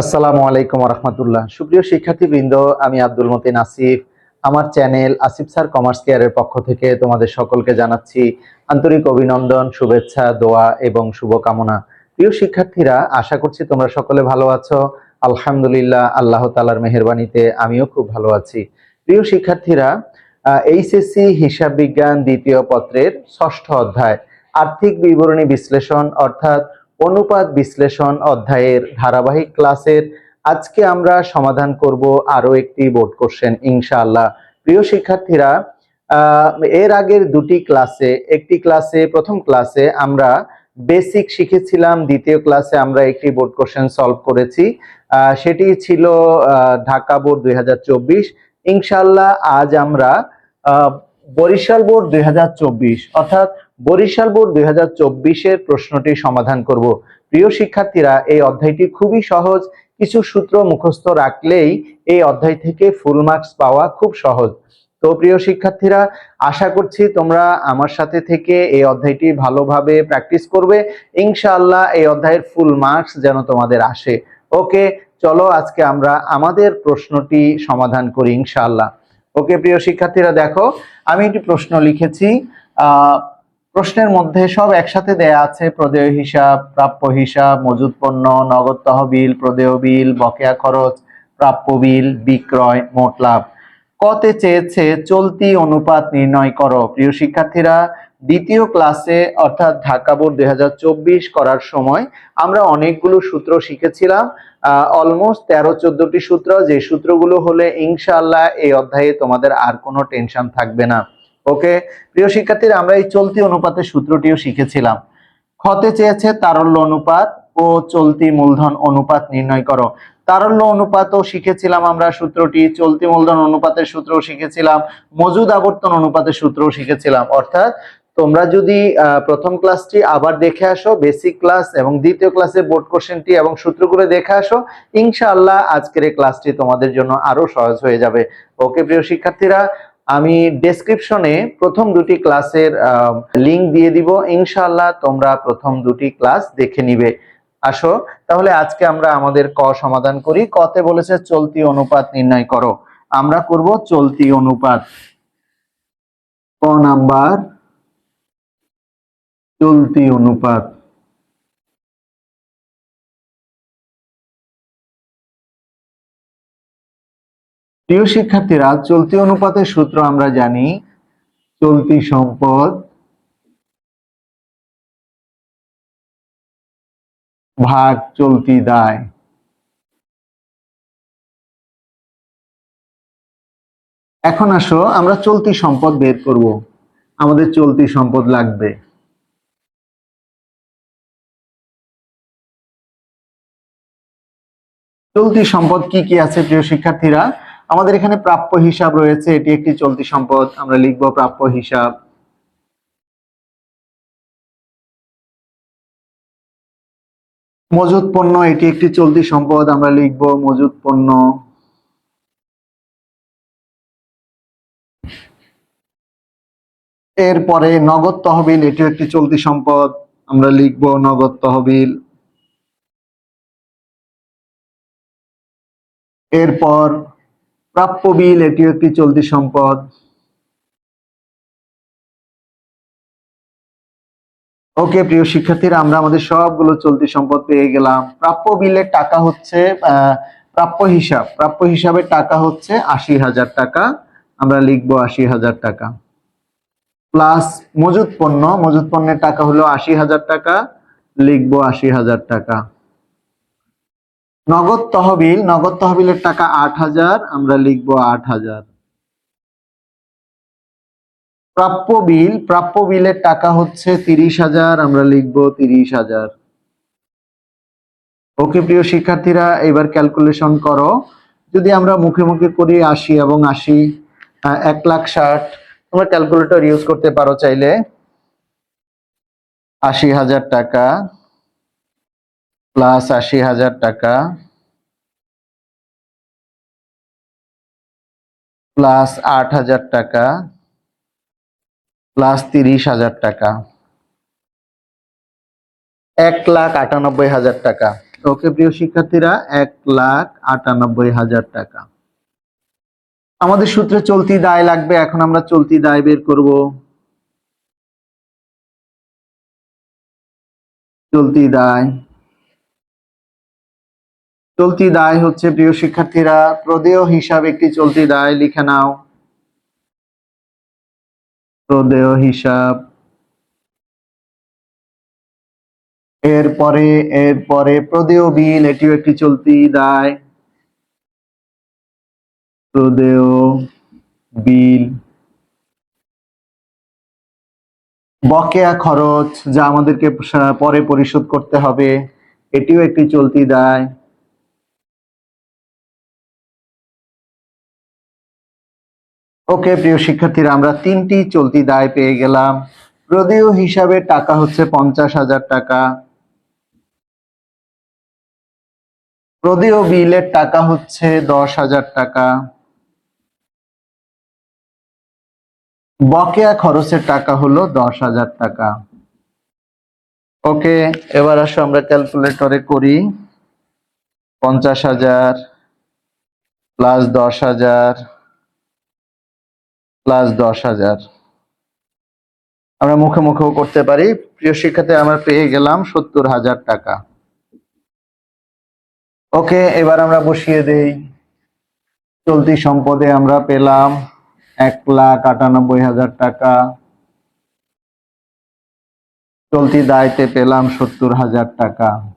আসসালামু আলাইকুম রহমতুল্লাহ সুপ্রিয় শিক্ষার্থীবৃন্দ, আমি আব্দুল মতিন আসিফ। আমার চ্যানেল আসিফ স্যার কমার্স কেয়ারের পক্ষ থেকে তোমাদের সকলকে জানাচ্ছি আন্তরিক অভিনন্দন, শুভেচ্ছা, দোয়া এবং শুভকামনা। প্রিয় শিক্ষার্থীরা, আশা করছি তোমরা সকলে ভালো আছো। আলহামদুলিল্লাহ, আল্লাহ তালার মেহরবানিতে আমিও খুব ভালো আছি। প্রিয় শিক্ষার্থীরা এইচএসসি হিসাব বিজ্ঞান দ্বিতীয় পত্রের ষষ্ঠ অধ্যায়, আর্থিক বিবরণী বিশ্লেষণ অর্থাৎ অনুপাত বিশ্লেষণ অধ্যায়ের ধারাবাহিক ক্লাসের আজকে আমরা সমাধান করব আরও একটি বোর্ড কোশ্চেন, ইনশাআল্লাহ। প্রিয় শিক্ষার্থীরা এর আগের দুটি ক্লাসে, একটি ক্লাসে, প্রথম ক্লাসে আমরা বেসিক শিখেছিলাম, দ্বিতীয় ক্লাসে আমরা একটি বোর্ড কোশ্চেন সলভ করেছি। সেটি ছিল ঢাকা বোর্ড দুই হাজার ইনশাআল্লাহ আজ আমরা বরিশাল বোর্ড দুই হাজার চব্বিশ, অর্থাৎ বরিশাল বোর্ড দুই এর প্রশ্নটি সমাধান করব। প্রিয় শিক্ষার্থীরা, এই অধ্যায়টি খুবই সহজ। কিছু সূত্র মুখস্থ রাখলেই এই অধ্যায় থেকে ফুল মার্কস পাওয়া খুব সহজ। তো প্রিয় শিক্ষার্থীরা, আশা করছি তোমরা আমার সাথে থেকে এই অধ্যায়টি ভালোভাবে প্র্যাকটিস করবে। ইনশাআল্লাহ এই অধ্যায়ের ফুল মার্কস যেন তোমাদের আসে। ওকে, চলো আজকে আমরা আমাদের প্রশ্নটি সমাধান করি ইনশাআল্লাহ। ওকে প্রিয় শিক্ষার্থীরা, দেখো, আমি একটি প্রশ্ন লিখেছি। প্রশ্নের মধ্যে সব একসাথে দেয়া আছে, প্রদেয় হিসাব, প্রাপ্য হিসাব, মজুদ পণ্য, নগদ তহবিল, প্রদেয় বিল, বকেয়া খরচ, প্রাপ্য বিল, বিক্রয়, মোট লাভ। কতে চেয়েছে চলতি অনুপাত নির্ণয় করো। প্রিয় শিক্ষার্থীরা দ্বিতীয় ক্লাসে, অর্থাৎ ঢাকা বোর্ড দুই হাজার চব্বিশ করার সময় আমরা অনেকগুলো সূত্র শিখেছিলাম। অলমোস্ট তেরো চোদ্দটি সূত্র, যে সূত্রগুলো হলে ইনশাআল্লাহ এই অধ্যায়ে তোমাদের আর কোনো টেনশন থাকবে না। ওকে প্রিয় শিক্ষার্থীরা, আমরা এই চলতি অনুপাতের সূত্রটিও শিখেছিলাম। ক্ষতে চেয়েছে তারল্য অনুপাত ও চলতি মূলধন অনুপাত নির্ণয় করো। তারল্য অনুপাতও শিখেছিলাম আমরা সূত্রটি, চলতি মূলধন অনুপাতের সূত্রও শিখেছিলাম, মজুদ আবর্তন অনুপাতের সূত্রও শিখেছিলাম। অর্থাৎ তোমরা যদি প্রথম ক্লাসটি আবার দেখে আসো বেসিক ক্লাস এবং দ্বিতীয় ক্লাসে বোর্ড কোশ্চেনটি এবং সূত্রগুলো দেখে আসো, ইনশাআল্লাহ আজকের এই ক্লাসটি তোমাদের জন্য আরও সহজ হয়ে যাবে। ওকে প্রিয় শিক্ষার্থীরা, আমি ডেসক্রিপশনে প্রথম দুটি ক্লাসের লিংক দিয়ে দিব। ইনশাআল্লাহ তোমরা প্রথম দুটি ক্লাস দেখে নিবে। আসো, তাহলে আজকে আমরা আমাদের ক সমাধান করি। কতে বলেছে, চলতি অনুপাত নির্ণয় করো। আমরা করব চলতি অনুপাত। ক নাম্বার চলতি অনুপাত। প্রিয় শিক্ষার্থীরা, চলতি অনুপাতের সূত্র আমরা জানি, চলতি সম্পদ ভাগ চলতি দায়। এখন আসো, আমরা চলতি সম্পদ বের করব। আমাদের চলতি সম্পদ লাগবে। চলতি সম্পদ কি কি আছে, প্রিয় শিক্ষার্থীরা? আমাদের এখানে প্রাপ্য হিসাব রয়েছে, এটি একটি চলতি সম্পদ, আমরা লিখব প্রাপ্য হিসাব। মজুদ পণ্য, এটি একটি চলতি সম্পদ, আমরা লিখব মজুদ পণ্য। এরপরে নগদ তহবিল এটি একটি চলতি সম্পদ, আমরা লিখব নগদ তহবিল। এরপর প্রাপ্য বিল, এটি একটি চলতি সম্পদ। ওকে, প্রিয় শিক্ষার্থীরা, আমরা আমাদের সবগুলো চলতি সম্পদ পেয়ে গেলাম। প্রাপ্য বিলের টাকা হচ্ছে প্রাপ্য হিসাব। প্রাপ্য হিসাবের টাকা হচ্ছে আশি হাজার টাকা। আমরা লিখব আশি হাজার টাকা। প্লাস মজুদ পণ্য মজুদ পণ্যের টাকা হলো আশি হাজার টাকা, লিখব আশি হাজার টাকা। নগদ তহবিল, নগদ তহবিলের টাকা আট হাজার, আমরা লিখব আট হাজার। প্রাপ্য বিল, প্রাপ্য বিলের টাকা হচ্ছে তিরিশ হাজার, আমরা লিখব তিরিশ হাজার। ওকে, প্রিয় শিক্ষার্থীরা, এবার ক্যালকুলেশন করো। যদি আমরা মুখে মুখে করি আশি এবং আশি এক লাখ ষাট, তোমরা ক্যালকুলেটর ইউজ করতে পারো চাইলে। আশি হাজার টাকা। প্লাস আশি হাজার টাকা। প্লাস আট হাজার টাকা। প্লাস তিরিশ হাজার টাকা। এক লাখ আটানব্বই হাজার টাকা। ওকে, প্রিয় শিক্ষার্থীরা, এক লাখ আটানব্বই হাজার টাকা। আমাদের সূত্রে চলতি দায় লাগবে, এখন আমরা চলতি দায় বের করব। চলতি দায়। চলতি দায় হচ্ছে প্রিয় শিক্ষার্থীরা, প্রদেয় হিসাব একটি চলতি দায় লিখে নাও। প্রদেয় হিসাব। এরপরে এরপরে প্রদেয় বিল, এটিও একটি চলতি দায়। প্রদেয় বিল। বকেয়া খরচ যা আমাদেরকে পরে পরিশোধ করতে হবে, এটিও একটি চলতি দায়। ওকে, প্রিয় শিক্ষার্থীরা, আমরা তিনটি চলতি দায় পেয়ে গেলাম। প্রদেয় হিসাবে টাকা হচ্ছে পঞ্চাশ হাজার টাকা। প্রদেয় বিলের টাকা হচ্ছে দশ হাজার টাকা। বকেয়া খরচের টাকা হলো দশ হাজার টাকা। ওকে, এবার আসো আমরা ক্যালকুলেটরে করি। পঞ্চাশ হাজার প্লাস দশ হাজার। প্লাস দশ হাজার। আমরা মুখে মুখেও করতে পারি। প্রিয় শিক্ষাতে আমরা পেয়ে গেলাম সত্তর হাজার টাকা। ওকে, এবার আমরা বসিয়ে দেই। চলতি সম্পদে আমরা পেলাম এক লাখ আটানব্বই হাজার টাকা। চলতি দায়তে পেলাম সত্তর হাজার টাকা।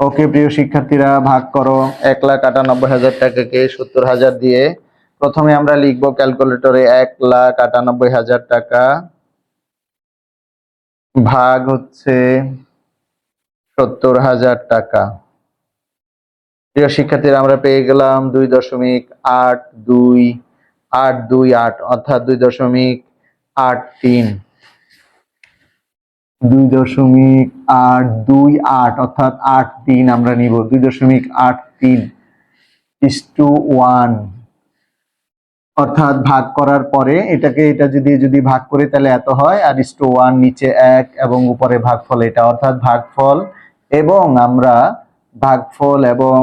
ওকে, প্রিয় শিক্ষার্থীরা, ভাগ করো। এক লাখ আটানব্বই হাজার টাকাকে সত্তর হাজার দিয়ে প্রথমে আমরা লিখব ক্যালকুলেটরে এক লাখ আটানব্বই হাজার টাকা ভাগ হচ্ছে সত্তর হাজার টাকা। প্রিয় শিক্ষার্থীরা, আমরা পেয়ে গেলাম দুই দশমিক আট দুই আট দুই আট, অর্থাৎ দুই দশমিক আট তিন। দুই দশমিক আট দুই আট, অর্থাৎ আট তিন আমরা নিব। দুই দশমিক আট তিন ইস টু ওয়ান অর্থাৎ ভাগ করার পরে এটাকে এটা যদি যদি ভাগ করি তাহলে এত হয়, আর ইস টু ওয়ান নিচে এক এবং উপরে ভাগফল এটা। অর্থাৎ ভাগফল এবং আমরা ভাগফল এবং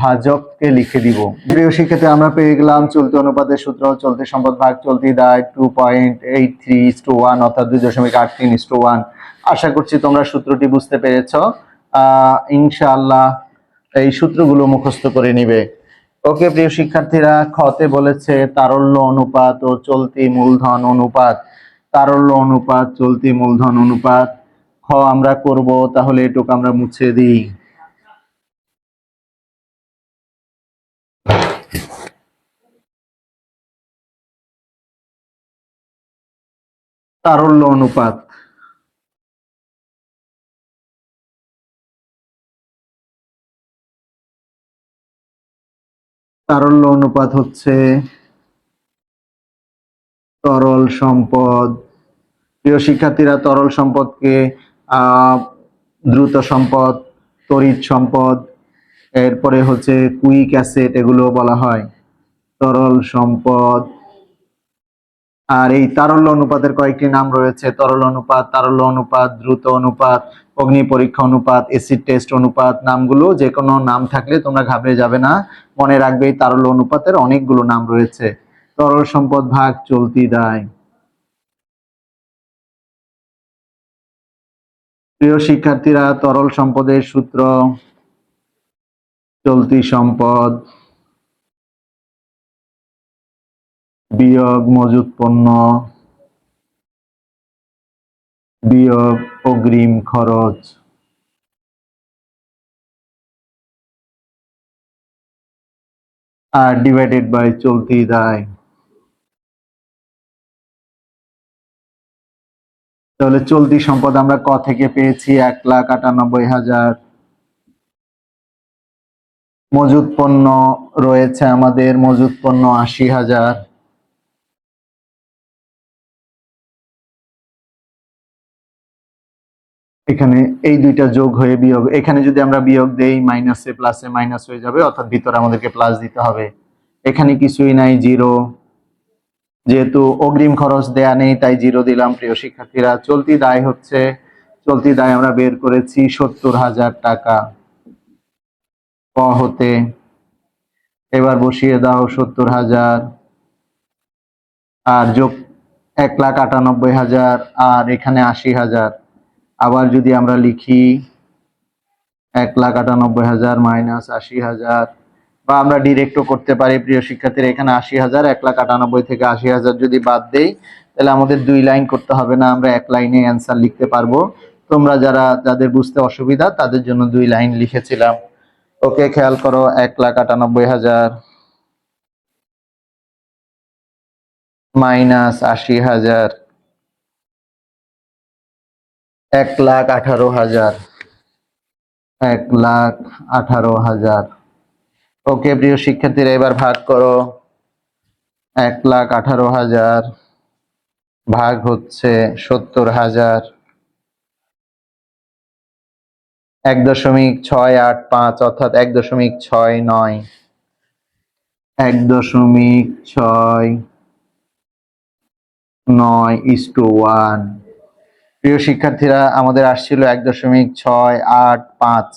ভাজককে লিখে দিব। প্রিয় শিক্ষার্থী আমরা পেয়ে গেলাম চলতি অনুপাতের সূত্র, চলতি সম্পদ ভাগ, চলতি দায় two point eight three is two one অর্থাৎ দুই দশমিক আট তিন ইস টু ওয়ান আশা করছি তোমরা সূত্রটি বুঝতে পেরেছ। আহ ইনশাআল্লাহ এই সূত্রগুলো মুখস্থ করে নিবে। ওকে, প্রিয় শিক্ষার্থীরা খতে বলেছে তারল্য অনুপাত ও চলতি মূলধন অনুপাত। তারল্য অনুপাত, চলতি মূলধন অনুপাত। খ আমরা করব, তাহলে এটুকু আমরা মুছে দিই। তারল্য অনুপাত। তারল্য অনুপাত হচ্ছে তরল সম্পদ। প্রিয় শিক্ষার্থীরা, তরল সম্পদকে দ্রুত সম্পদ, তড়িৎ সম্পদ, এরপরে হচ্ছে কুইক অ্যাসেট এগুলো বলা হয়। তরল সম্পদ। আর এই তারল্য অনুপাতের কয়েকটি নাম রয়েছে। তরল অনুপাত, তারল্য অনুপাত, দ্রুত অনুপাত অগ্নি পরীক্ষা অনুপাত এসিড টেস্ট অনুপাত, নামগুলো যে কোনো নাম থাকলে তোমরা ঘাবড়ে যাবে না। মনে রাখবে এই তারল্য অনুপাতের অনেকগুলো নাম রয়েছে। তরল সম্পদ ভাগ, চলতি দায়। প্রিয় শিক্ষার্থীরা, তরল সম্পদের সূত্র, চলতি সম্পদ, বিয়োগ মজুত পণ্য, বিয়োগ অগ্রিম খরচ। আর ডিভাইডেড বাই চলতি দায়। তাহলে চলতি সম্পদ আমরা ক থেকে পেয়েছি? এক লাখ আটানব্বই হাজার। মজুত পণ্য রয়েছে আমাদের, মজুত পণ্য আশি হাজার। এখানে এই দুইটা যোগ হয়ে বিয়োগ। এখানে যদি আমরা বিয়োগ দেই মাইনাসে প্লাসে মাইনাস হয়ে যাবে, অর্থাৎ ভিতরে আমাদেরকে প্লাস দিতে হবে। এখানে কিছুই নাই জিরো যেহেতু অগ্রিম খরচ দেয়া নেই, তাই জিরো দিলাম, প্রিয় শিক্ষার্থীরা। চলতি দায় হচ্ছে, চলতি দায় আমরা বের করেছি সত্তর হাজার টাকা। ক হতে। এবার বসিয়ে দাও সত্তর হাজার। আর যোগ এক লাখ আটানব্বই হাজার, আর এখানে আশি হাজার। আবার যদি আমরা লিখি এক লাখ আটানব্বই হাজার মাইনাস আশি হাজার, বা আমরা ডিরেক্টও করতে পারি, প্রিয় শিক্ষার্থীরা, এখানে আশি হাজার, এক লাখ আটানব্বই থেকে আশি হাজার যদি বাদ দেই, তাহলে আমাদের দুই লাইন করতে হবে না, আমরা এক লাইনে অ্যান্সার লিখতে পারব। তোমরা যারা, যাদের বুঝতে অসুবিধা, তাদের জন্য দুই লাইন লিখেছিলাম। ওকে, খেয়াল করো, এক লাখ আটানব্বই হাজার মাইনাস আশি হাজার। এক লাখ আঠারো হাজার। এক লাখ আঠারো হাজার। ওকে, প্রিয় শিক্ষার্থীরা, এবার ভাগ করো। এক লাখ আঠারো হাজার ভাগ হচ্ছে সত্তর হাজার। এক দশমিক ছয় আট পাঁচ, অর্থাৎ এক দশমিক ছয় নয়। এক দশমিক ছয় নয় ইস টু ওয়ান। প্রিয় শিক্ষার্থীরা, আমাদের আসছিল এক দশমিক ছয় আট পাঁচ।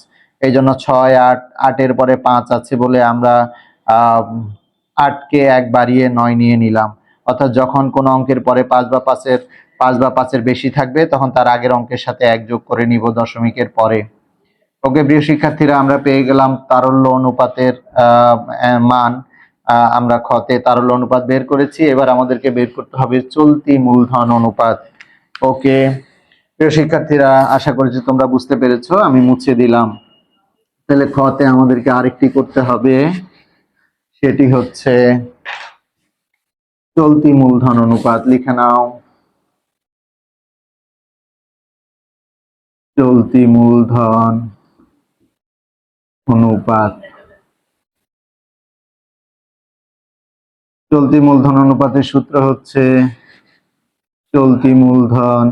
এই জন্য ছয় আট, আটের পরে পাঁচ আছে বলে আমরা আটকে এক বাড়িয়ে নয় নিয়ে নিলাম। অর্থাৎ যখন কোনো অঙ্কের পরে পাঁচ বা পাঁচের, পাঁচ বা পাঁচের বেশি থাকবে, তখন তার আগের অঙ্কের সাথে এক যোগ করে নিব দশমিকের পরে। ওকে, প্রিয় শিক্ষার্থীরা, আমরা পেয়ে গেলাম তারল্য অনুপাতের মান। আমরা খতে তারল্য অনুপাত বের করেছি। এবার আমাদেরকে বের করতে হবে চলতি মূলধন অনুপাত। ওকে প্রিয় শিক্ষার্থীরা, আশা করি যে তোমরা বুঝতে পেরেছ, আমি মুছে দিলাম। তাহলে খতে আমাদেরকে আরেকটি করতে হবে। সেটি হচ্ছে চলতি মূলধন অনুপাত লিখে নাও। চলতি মূলধন অনুপাত। চলতি মূলধন অনুপাতের সূত্র হচ্ছে চলতি মূলধন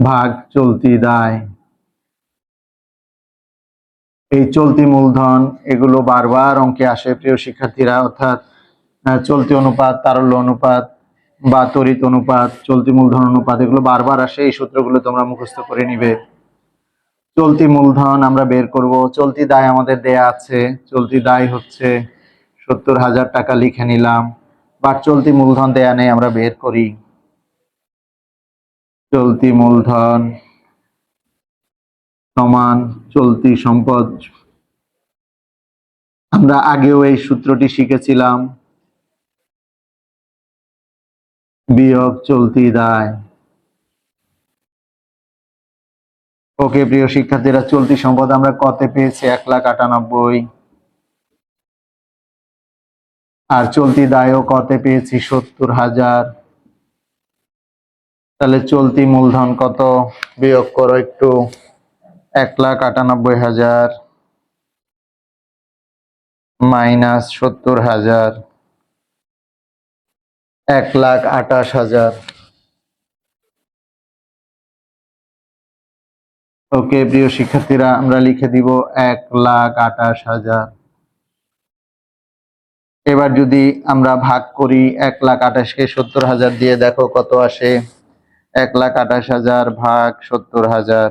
ভাগ চলতি দায়। এই চলতি মূলধন, এগুলো বারবার অঙ্কে আসে প্রিয় শিক্ষার্থীরা, অর্থাৎ চলতি অনুপাত, তারল্য অনুপাত বা তড়িৎ অনুপাত, চলতি মূলধন অনুপাত, এগুলো বারবার আসে, এই সূত্রগুলো তোমরা মুখস্থ করে নিবে। চলতি মূলধন আমরা বের করব, চলতি দায় আমাদের দেয়া আছে, চলতি দায় হচ্ছে সত্তর হাজার টাকা লিখে নিলাম বা চলতি মূলধন দেয়া নেই, আমরা বের করি। চলতি মূলধন, সমান চলতি সম্পদ। আমরা আগেও এই সূত্রটি শিখেছিলাম। বিয়োগ চলতি দায়। ওকে, প্রিয় শিক্ষার্থীরা, চলতি সম্পদ আমরা কতে পেয়েছি? এক লাখ আটানব্বই। আর চলতি দায়ও কতে পেয়েছি? সত্তর হাজার। তাহলে চলতি মূলধন কত? বিয়োগ করো একটু। এক লাখ আটানব্বই হাজার মাইনাস সত্তর হাজার এক লাখ আটাশ হাজার। ওকে প্রিয় শিক্ষার্থীরা আমরা লিখে দিব এক লাখ আটাশ হাজার। এবার যদি আমরা ভাগ করি এক লাখ আঠাশকে সত্তর হাজার দিয়ে দেখো কত আসে। এক লাখ আঠাশ হাজার ভাগ সত্তর হাজার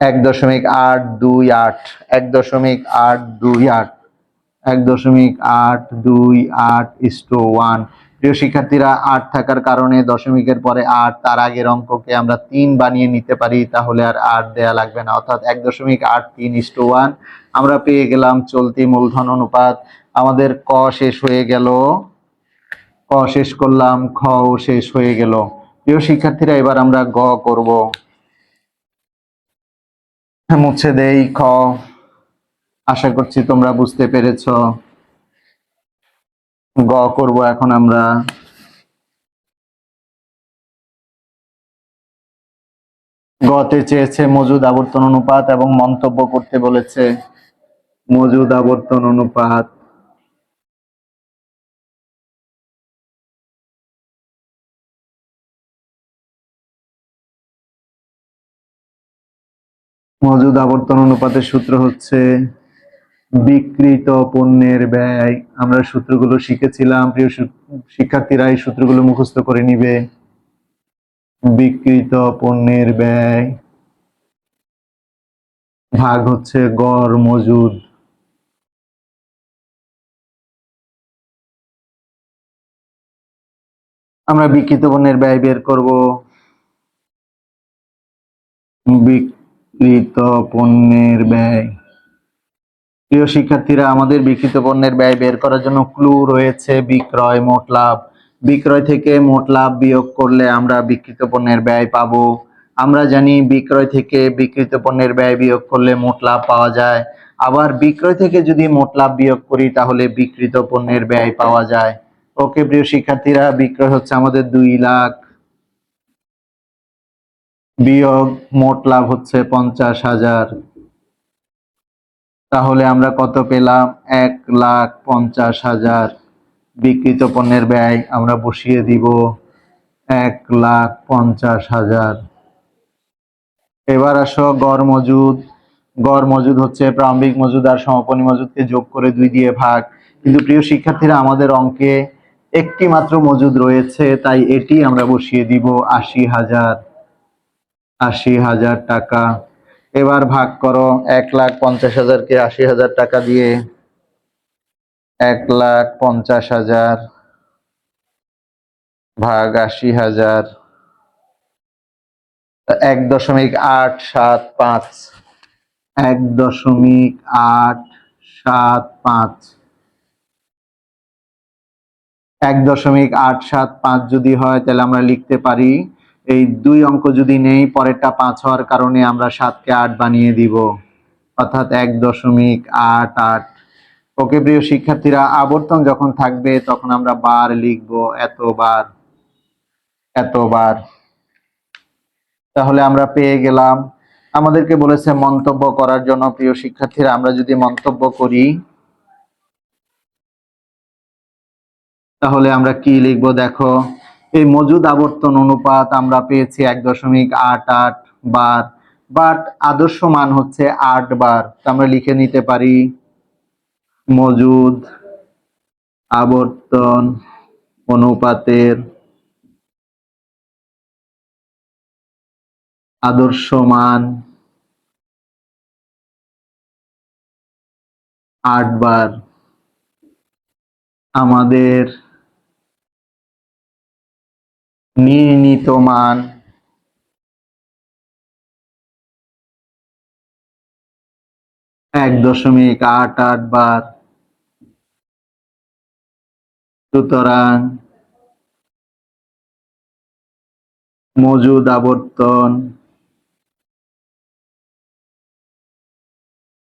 এক দশমিক আট দুই আট, এক দশমিক আট দুই আট, এক দশমিক আট দুই আট ইস্টো ওয়ান প্রিয় শিক্ষার্থীরা, আট থাকার কারণে দশমিকের পরে আট, তার আগের অঙ্ককে আমরা তিন বানিয়ে নিতে পারি, তাহলে আর আট দেয়া লাগবে না। অর্থাৎ এক দশমিক আট তিন ইস্টো ওয়ান আমরা পেয়ে গেলাম চলতি মূলধন অনুপাত। আমাদের ক শেষ হয়ে গেল। ক শেষ করলাম, খ শেষ হয়ে গেল। প্রিয় শিক্ষার্থীরা, এবার আমরা গ করব। মুছে দেই খ। আশা করছি তোমরা বুঝতে পেরেছ। গ করব এখন আমরা। গতে চেয়েছে মজুদ আবর্তন অনুপাত এবং মন্তব্য করতে বলেছে মজুদ আবর্তন অনুপাত। মজুদ আবর্তন অনুপাতের সূত্র হচ্ছে বিকৃত পণ্যের ব্যয়। আমরা সূত্রগুলো শিখেছিলাম, প্রিয় শিক্ষার্থীরা এই সূত্রগুলো মুখস্থ করে নিবে। বিকৃত পণ্যের ব্যয় ভাগ হচ্ছে গড় মজুদ। আমরা বিকৃত পণ্যের ব্যয় বের করব। বিকৃত পণ্যের ব্যয়। প্রিয় শিক্ষার্থীরা, আমাদের বিকৃত পণ্যের ব্যয় বের করার জন্য ক্লু রয়েছে বিক্রয় মোট লাভ। বিক্রয় থেকে মোট লাভ বিয়োগ করলে আমরা বিকৃত পণ্যের ব্যয় পাবো। আমরা জানি বিক্রয় থেকে বিকৃত পণ্যের ব্যয় বিয়োগ করলে মোট লাভ পাওয়া যায়। আবার বিক্রয় থেকে যদি মোট লাভ বিয়োগ করি, তাহলে বিকৃত পণ্যের ব্যয় পাওয়া যায়। ওকে, প্রিয় শিক্ষার্থীরা, বিক্রয় হচ্ছে আমাদের দুই লাখ বিয়োগ মোট লাভ হচ্ছে পঞ্চাশ হাজার। তাহলে আমরা কত পেলাম? এক লাখ পঞ্চাশ হাজার। বিকৃত পণ্যের ব্যয় আমরা বসিয়ে দিব এক লাখ পঞ্চাশ হাজার। এবার আসো গড় মজুদ। গড় মজুদ হচ্ছে প্রারম্ভিক মজুদ আর সমাপনী মজুদকে যোগ করে দুই দিয়ে ভাগ। কিন্তু প্রিয় শিক্ষার্থীরা, আমাদের অঙ্কে একটি মাত্র মজুদ রয়েছে, তাই এটি আমরা বসিয়ে দিব আশি হাজার। আশি হাজার টাকা। এবার ভাগ করো, এক লাখ পঞ্চাশ হাজারকে আশি হাজার টাকা দিয়ে এক লাখ পঞ্চাশ হাজার ভাগ আশি হাজার এক দশমিক আট সাত পাঁচ। এক দশমিক আট সাত পাঁচ। এক দশমিক আট সাত পাঁচ যদি হয়, তাহলে আমরা লিখতে পারি এই দুই অঙ্ক যদি নেই, পরেরটা পাঁচ হওয়ার কারণে আমরা সাতকে আট বানিয়ে দিব। অর্থাৎ এক দশমিক আট আট। ওকে, প্রিয় শিক্ষার্থীরা, আবর্তন যখন থাকবে, তখন আমরা বার লিখব এতবার এতবার। তাহলে আমরা পেয়ে গেলাম। আমাদেরকে বলেছে মন্তব্য করার জন্য, প্রিয় শিক্ষার্থীরা, আমরা যদি মন্তব্য করি, তাহলে আমরা কি লিখব? দেখো এই মজুদ আবর্তন অনুপাত আমরা পেয়েছি এক দশমিক আট আট বার বাট আদর্শ মান হচ্ছে আট বার। আমরা লিখে নিতে পারি মজুদ আবর্তন অনুপাতের আদর্শ মান আট বার। আমাদের নির্ণীত মান এক দশমিক আট আট বার। সুতরাং মজুদ আবর্তন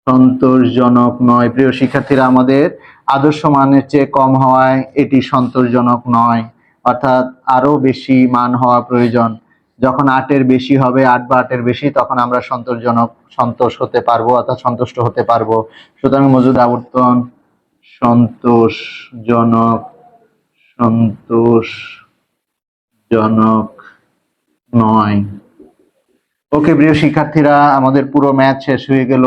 সন্তোষজনক নয়। প্রিয় শিক্ষার্থীরা, আমাদের আদর্শ মানের চেয়ে কম হওয়ায় এটি সন্তোষজনক নয়। অর্থাৎ আরও বেশি মান হওয়া প্রয়োজন। যখন আটের বেশি হবে, আট বা আটের বেশি, তখন আমরা সন্তোষজনক, সন্তোষ হতে পারব, অর্থাৎ সন্তুষ্ট হতে পারব। সুতরাং মজুদ আবর্তন, সন্তোষজনক সন্তোষজনক নয়। ওকে, প্রিয় শিক্ষার্থীরা, আমাদের পুরো ম্যাচ শেষ হয়ে গেল।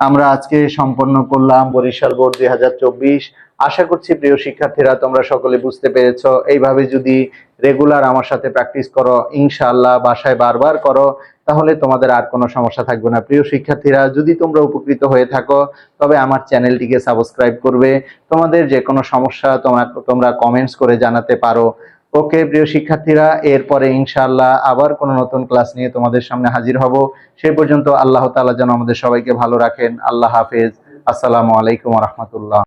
আমরা আজকে সম্পন্ন করলাম বরিশাল বোর্ড দুই হাজার চব্বিশ। আশা করছি প্রিয় শিক্ষার্থীরা, তোমরা সকলে বুঝতে পেরেছ। এইভাবে যদি রেগুলার আমার সাথে প্র্যাকটিস করো, ইনশাআল্লাহ বাসায় বারবার করো, তাহলে তোমাদের আর কোনো সমস্যা থাকবে না। প্রিয় শিক্ষার্থীরা, যদি তোমরা উপকৃত হয়ে থাকো, তবে আমার চ্যানেলটিকে সাবস্ক্রাইব করবে। তোমাদের যে কোনো সমস্যা তোমরা তোমরা কমেন্টস করে জানাতে পারো। ওকে প্রিয় শিক্ষার্থীরা, এরপরে ইনশাআল্লাহ আবার কোনো নতুন ক্লাস নিয়ে তোমাদের সামনে হাজির হব। সেই পর্যন্ত আল্লাহ তাআলা যেন আমাদের সবাইকে ভালো রাখেন। আল্লাহ হাফেজ। আসসালামু আলাইকুম রহমতুল্লাহ।